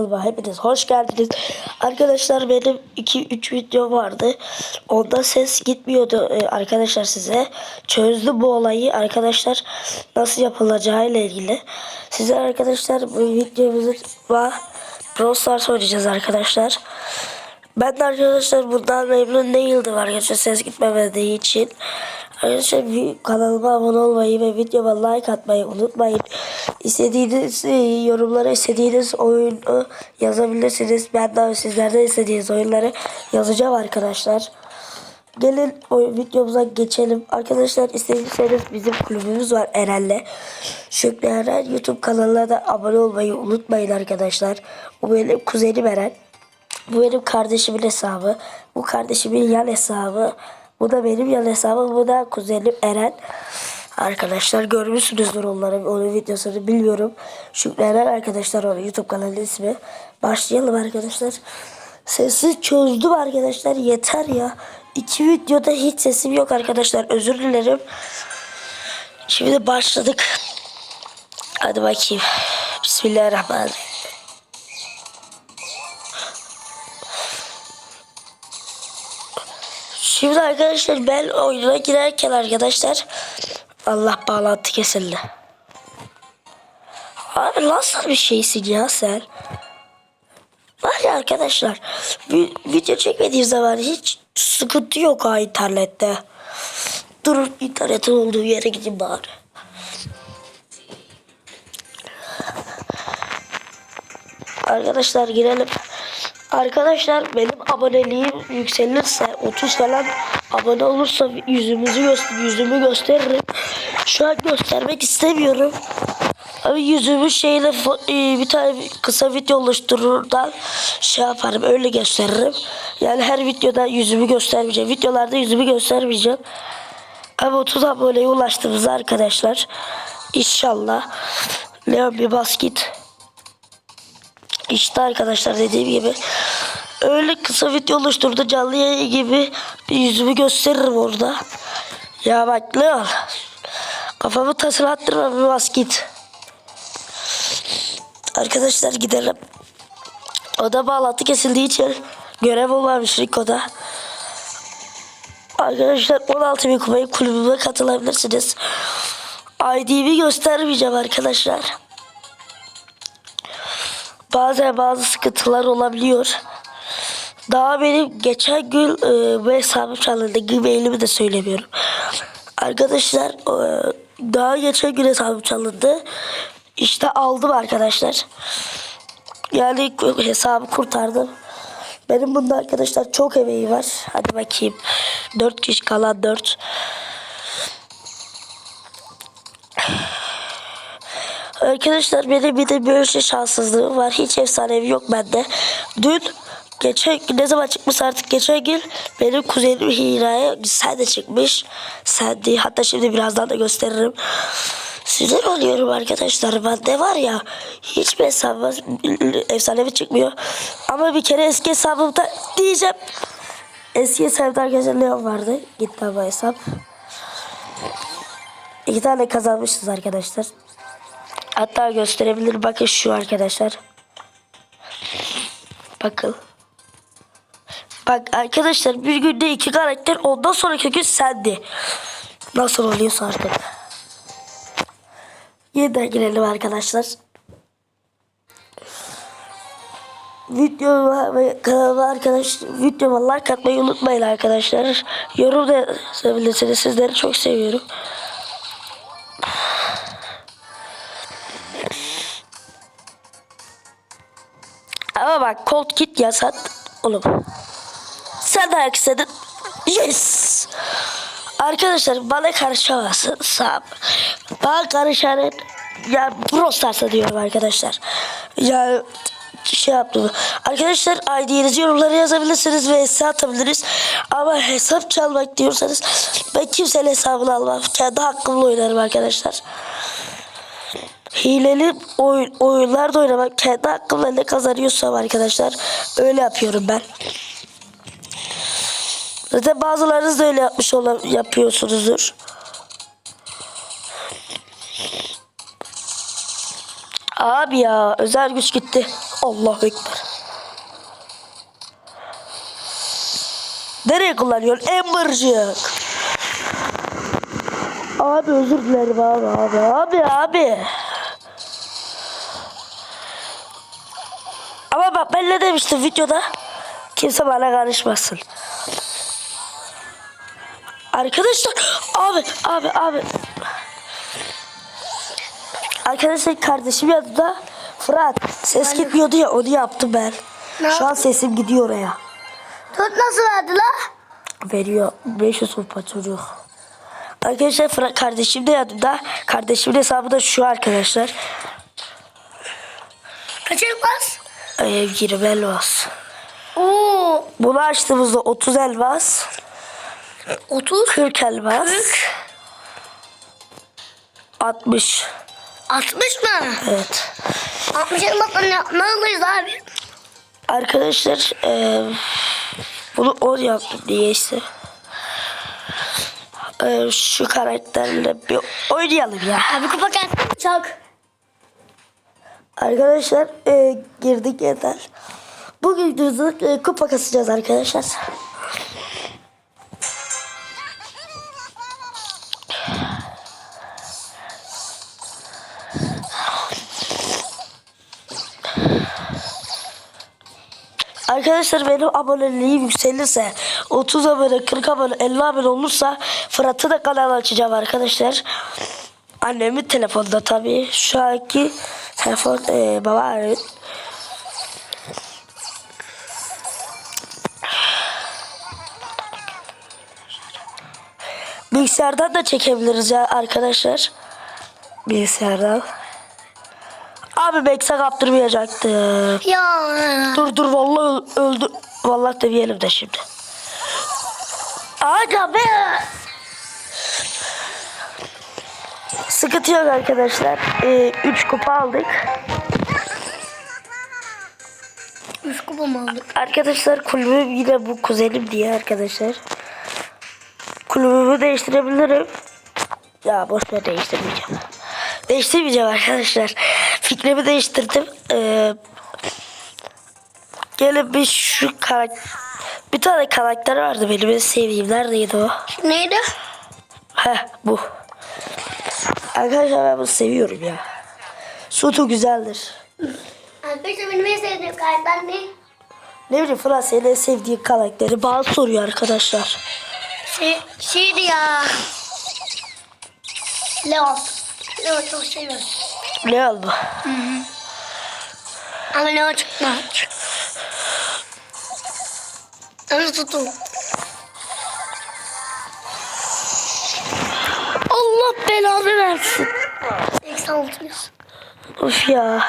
Merhaba, Hepiniz hoş geldiniz. Arkadaşlar benim 2-3 video vardı. Onda ses gitmiyordu ee, arkadaşlar size. Çözdüm bu olayı arkadaşlar nasıl yapılacağı ile ilgili. Size arkadaşlar bu videomuzu. Brawl Stars oynayacağız arkadaşlar. Ben de arkadaşlar bundan memnun değildim arkadaşlar ses gitmemediği için. Arkadaşlar kanalıma abone olmayı ve videoma like atmayı unutmayın. İstediğiniz e, yorumlara istediğiniz oyunu yazabilirsiniz. Ben de sizlerden istediğiniz oyunları yazacağım arkadaşlar. Gelin o videomuza geçelim. Arkadaşlar istediyseniz bizim kulübümüz var Eren'le. Şükrü Eren YouTube kanalına da abone olmayı unutmayın arkadaşlar. Bu benim kuzenim Eren. Bu benim kardeşimin hesabı. Bu kardeşimin yan hesabı. Bu da benim yan hesabım. Bu da kuzenim Eren. Arkadaşlar görmüşsünüzdür onların onun videosunu bilmiyorum. Şükrü Eren arkadaşlar onun YouTube kanalı ismi. Başlayalım arkadaşlar. Sesi çözdüm arkadaşlar yeter ya. İki videoda hiç sesim yok arkadaşlar özür dilerim. Şimdi başladık. Hadi bakayım. Bismillahirrahmanirrahim. Şimdi arkadaşlar ben oyuna girerken arkadaşlar Allah bağlantı kesildi. Abi nasıl bir şeysin ya sen? Var ya arkadaşlar video çekmediğim zaman hiç sıkıntı yok ha internette. Durun internetin olduğu yere gideyim bari. Arkadaşlar girelim. Arkadaşlar benim aboneliğim yükselirse 30 falan abone olursa yüzümüzü göster yüzümü gösteririm. Şu an göstermek istemiyorum. Abi yüzümü şeyle e, bir tane kısa video oluştururdan şey yaparım öyle gösteririm. Yani her videoda yüzümü göstermeyeceğim. Videolarda yüzümü göstermeyeceğim. Abi 30 aboneye ulaştığımızda arkadaşlar inşallah Leon bir basket işte arkadaşlar dediğim gibi öyle kısa video oluşturdu canlı yayın gibi bir yüzümü gösteririm orada. Ya bak Leon kafamı tasılattırma bir bas git. Arkadaşlar gidelim. Oda bağlantı kesildiği için görev olmamış Rico'da. Arkadaşlar 16 bin kupayı kulübüme katılabilirsiniz. ID'mi göstermeyeceğim arkadaşlar. Bazen bazı sıkıntılar olabiliyor. Daha benim geçen gün e, bu hesabım çalındı. Gmail'imi de söylemiyorum. Arkadaşlar e, daha geçen gün hesabım çalındı. İşte aldım arkadaşlar. Yani hesabı kurtardım. Benim bunda arkadaşlar çok emeği var. Hadi bakayım. 4 kişi kalan 4. Arkadaşlar benim bir de böyle şey şanssızlığım var. Hiç efsanevi yok bende. Dün geçen ne zaman çıkmış artık geçen gün benim kuzenim Hira'ya sen de çıkmış. Sen de hatta şimdi birazdan da gösteririm. Sinir oluyorum arkadaşlar. Bende var ya hiç hesabım efsanevi çıkmıyor. Ama bir kere eski hesabımda diyeceğim. Eski hesabımda arkadaşlar Leon vardı. Gitti ama hesap. İki tane kazanmışız arkadaşlar. Hatta gösterebilir. Bakın şu arkadaşlar. Bakın. Bak arkadaşlar bir günde iki karakter ondan sonraki gün sendi. Nasıl oluyorsa artık. Yeniden girelim arkadaşlar. Videoma ve kanalıma arkadaş videoma like atmayı unutmayın arkadaşlar. Yorum da yazabilirsiniz. Sizleri çok seviyorum. Ama bak Colt Kit yasak oğlum. Sen de ayak. Yes. Arkadaşlar bana karışamazsın. Sağ Bana karışanın ya Brawl Stars'a diyorum arkadaşlar. Ya şey yaptım. Arkadaşlar ID'nizi yorumlara yazabilirsiniz ve hesap atabiliriz. Ama hesap çalmak diyorsanız ben kimsenin hesabını almam. Kendi hakkımla oynarım arkadaşlar hileli oyun, oyunlarda oynamak kendi hakkımda ne kazanıyorsam arkadaşlar öyle yapıyorum ben. Zaten bazılarınız da öyle yapmış olan yapıyorsunuzdur. Abi ya özel güç gitti. Allahu Ekber. Nereye kullanıyorsun? Ambercık. Abi özür dilerim abi abi abi abi. Ama bak ben ne demiştim videoda? Kimse bana karışmasın. Arkadaşlar abi abi abi. Arkadaşlar kardeşim yanında Fırat ses gitmiyordu ya onu yaptım ben. Ne Şu an sesim gidiyor oraya. Tut nasıl verdi la? Veriyor 500 kupa çocuk. Arkadaşlar Fırat kardeşim de yanında. Kardeşimin hesabı da şu arkadaşlar. Kaç Ee, 20 elmas. Oo. Bunu açtığımızda 30 elmas. 30. 40 elmas. 40. 60. 60 mı? Evet. 60 elmasla ne, ne alırız abi? Arkadaşlar eee, bunu 10 yaptım işte. Eee, şu karakterle bir oynayalım ya. Abi kupa gelsin. Çok. Arkadaşlar eee, girdik yeter. Bugün videomuzda eee, kupa kasacağız arkadaşlar. Arkadaşlar benim aboneliğim yükselirse 30 abone, 40 abone, 50 abone olursa Fırat'ı da kanal açacağım arkadaşlar. Annemin telefonda tabii. Şu anki telefon e, baba Bilgisayardan da çekebiliriz ya arkadaşlar. Bilgisayardan. Abi Bekse kaptırmayacaktım. Ya. Dur dur vallahi öl- öldü. Vallahi demeyelim de şimdi. Aga be. Sıkıntı yok arkadaşlar. 3 kupa aldık. 3 kupa mı aldık? Arkadaşlar kulübüm yine bu kuzenim diye arkadaşlar. Kulübümü değiştirebilirim. Ya boş ver değiştirmeyeceğim. Değiştirmeyeceğim arkadaşlar. Fikrimi değiştirdim. Ee, gelin bir şu karakter... Bir tane karakter vardı benim en sevdiğim. Neredeydi o? Neydi? Heh bu. Arkadaşlar ben bunu seviyorum ya. Sutu güzeldir. Arkadaşlar benim en sevdiğim karakter ne? Ne bileyim Fırat senin en sevdiğin karakteri bana soruyor arkadaşlar. Şey, şeydi ya. Leon. Leon çok seviyorum. Ne oldu? Ama Leon çıkmaz. Onu tutun. Allah belanı versin. 86 yüz. Of ya.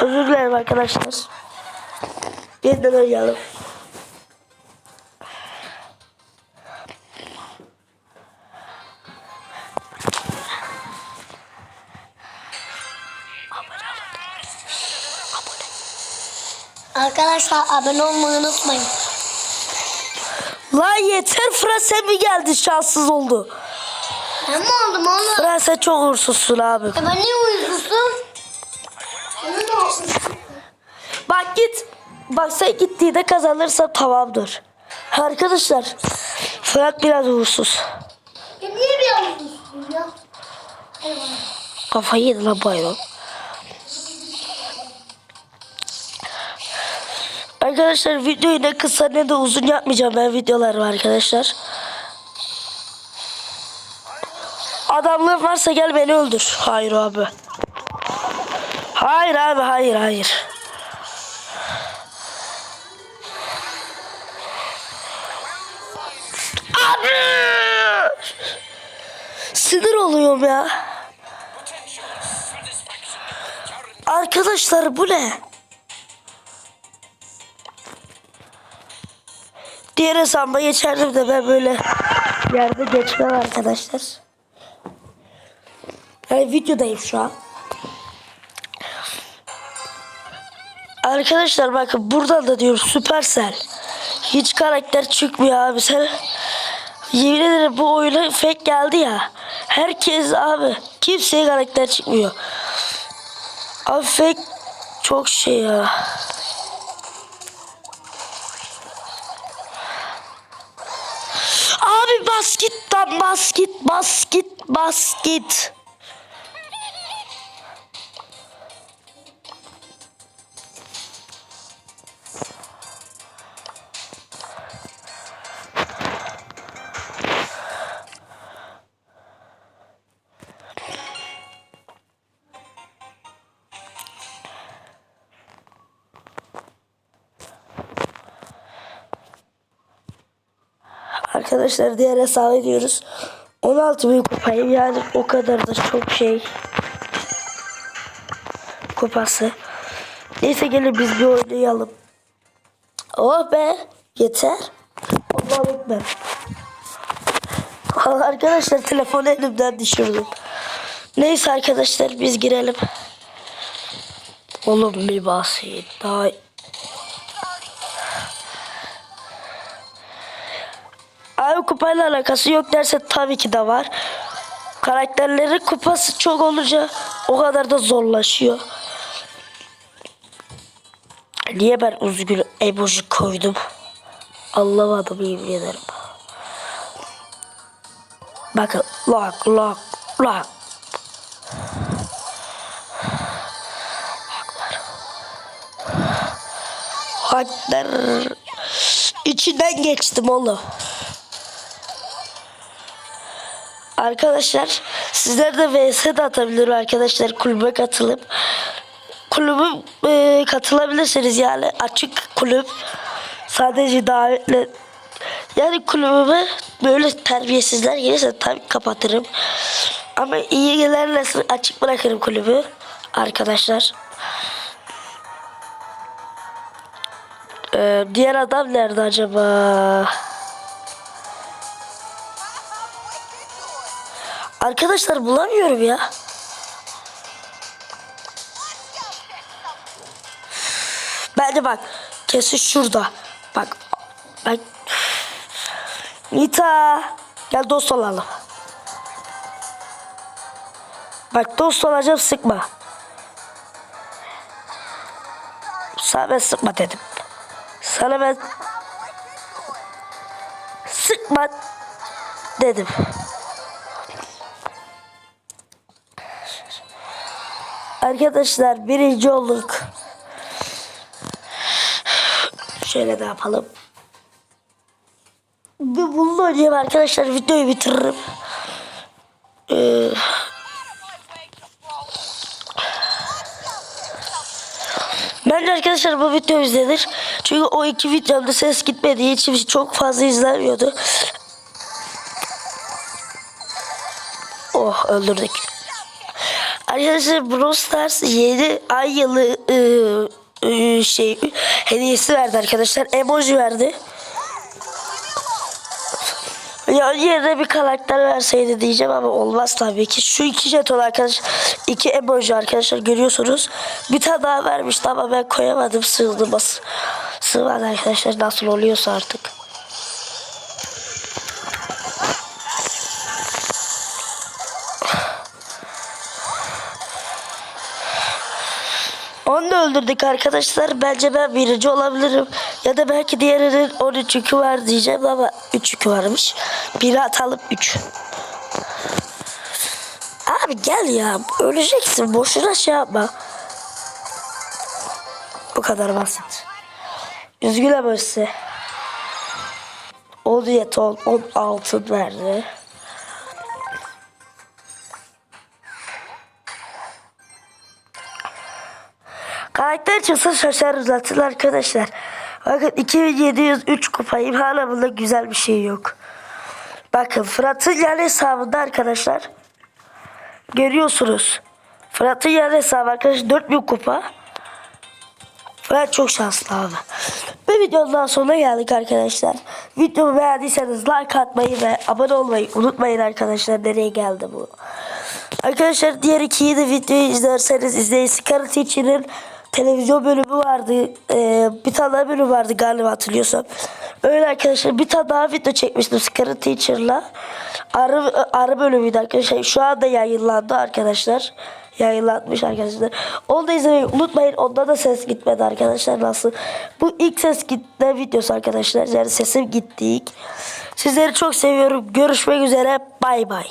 Özür dilerim arkadaşlar. Yeniden oynayalım. Arkadaşlar abone olmayı unutmayın. Lan yeter Fırat sen mi geldin şanssız oldu. Ben mi oldum oğlum? Sen çok uğursuzsun abi. E ben niye olsun? Bak git. Bak sen gittiğinde kazanırsa tamamdır. Arkadaşlar Fırat biraz uğursuz. Ya niye bir uykusuzum ya? Kafayı yedi lan bayram. Arkadaşlar videoyu ne kısa ne de uzun yapmayacağım ben videolarım arkadaşlar. Adamlığın varsa gel beni öldür. Hayır abi. Hayır abi hayır hayır. Abi! Sinir oluyorum ya. Arkadaşlar bu ne? Diğer hesabıma geçerdim de ben böyle yerde geçmem arkadaşlar. Yani videodayım şu an. Arkadaşlar bakın buradan da diyor Supercell. Hiç karakter çıkmıyor abi sen. Yemin ederim bu oyuna fake geldi ya. Herkes abi kimseye karakter çıkmıyor. Abi fake çok şey ya. Abi bas git lan bas Arkadaşlar diğer hesaba ediyoruz. 16 bin kupayım yani o kadar da çok şey kupası. Neyse gelin biz bir oynayalım. Oh be yeter. Allah'a ekber. Arkadaşlar telefonu elimden düşürdüm. Neyse arkadaşlar biz girelim. Oğlum bir basayım daha Abi kupayla alakası yok derse tabii ki de var. Karakterleri kupası çok olunca o kadar da zorlaşıyor. Niye ben üzgün emoji koydum? Anlamadım yemin ederim. Bakın lock lock lock. Haklar. İçinden geçtim oğlum. Arkadaşlar sizler de VS de atabilir arkadaşlar kulübe katılıp. Kulübü e, katılabilirsiniz yani açık kulüp. Sadece davetle yani kulübüme böyle terbiyesizler gelirse tabii kapatırım. Ama iyi gelenle açık bırakırım kulübü arkadaşlar. Ee, diğer adam nerede acaba? Arkadaşlar bulamıyorum ya. Bence bak kesin şurada. Bak bak. Nita gel dost olalım. Bak dost olacağım sıkma. Sana ben sıkma dedim. Sana ben sıkma dedim. Arkadaşlar birinci olduk. Şöyle de yapalım. Bir bununla oynayayım arkadaşlar videoyu bitiririm. Ee, Bence arkadaşlar bu video izlenir. Çünkü o iki videomda ses gitmediği için çok fazla izlenmiyordu. Oh öldürdük. Arkadaşlar Brawl Stars yeni ay yılı ıı, ıı, şey hediyesi verdi arkadaşlar. Emoji verdi. Ya yerine bir karakter verseydi diyeceğim ama olmaz tabii ki. Şu iki jeton arkadaş, iki emoji arkadaşlar görüyorsunuz. Bir tane daha vermişti ama ben koyamadım sığdığımız. Sığmadı arkadaşlar nasıl oluyorsa artık. Onu da öldürdük arkadaşlar. Bence ben birinci olabilirim. Ya da belki diğerinin 13 yükü var diyeceğim ama 3 yükü varmış. Biri atalım 3. Abi gel ya. Öleceksin. Boşuna şey yapma. Bu kadar basit. Üzgünüm ölse. O diyet 10 altın verdi. Karakter çıksa şaşarız zaten arkadaşlar. Bakın 2703 kupayım hala bunda güzel bir şey yok. Bakın Fırat'ın yan hesabında arkadaşlar. Görüyorsunuz. Fırat'ın yan hesabı arkadaşlar 4000 kupa. Fırat çok şanslı abi. Bir videonun daha sonuna geldik arkadaşlar. Videomu beğendiyseniz like atmayı ve abone olmayı unutmayın arkadaşlar. Nereye geldi bu? Arkadaşlar diğer ikiyi de videoyu izlerseniz izleyin. Scar Teacher'ın televizyon bölümü vardı. Ee, bir tane daha bölüm vardı galiba hatırlıyorsam. Öyle arkadaşlar bir tane daha video çekmiştim Scar Teacher'la. Arı, arı bölümüydü arkadaşlar. Şu anda yayınlandı arkadaşlar. yayınlatmış arkadaşlar. Onu da izlemeyi unutmayın. Onda da ses gitmedi arkadaşlar. Nasıl? Bu ilk ses gitme videosu arkadaşlar. Yani sesim gittik. Sizleri çok seviyorum. Görüşmek üzere. Bay bay.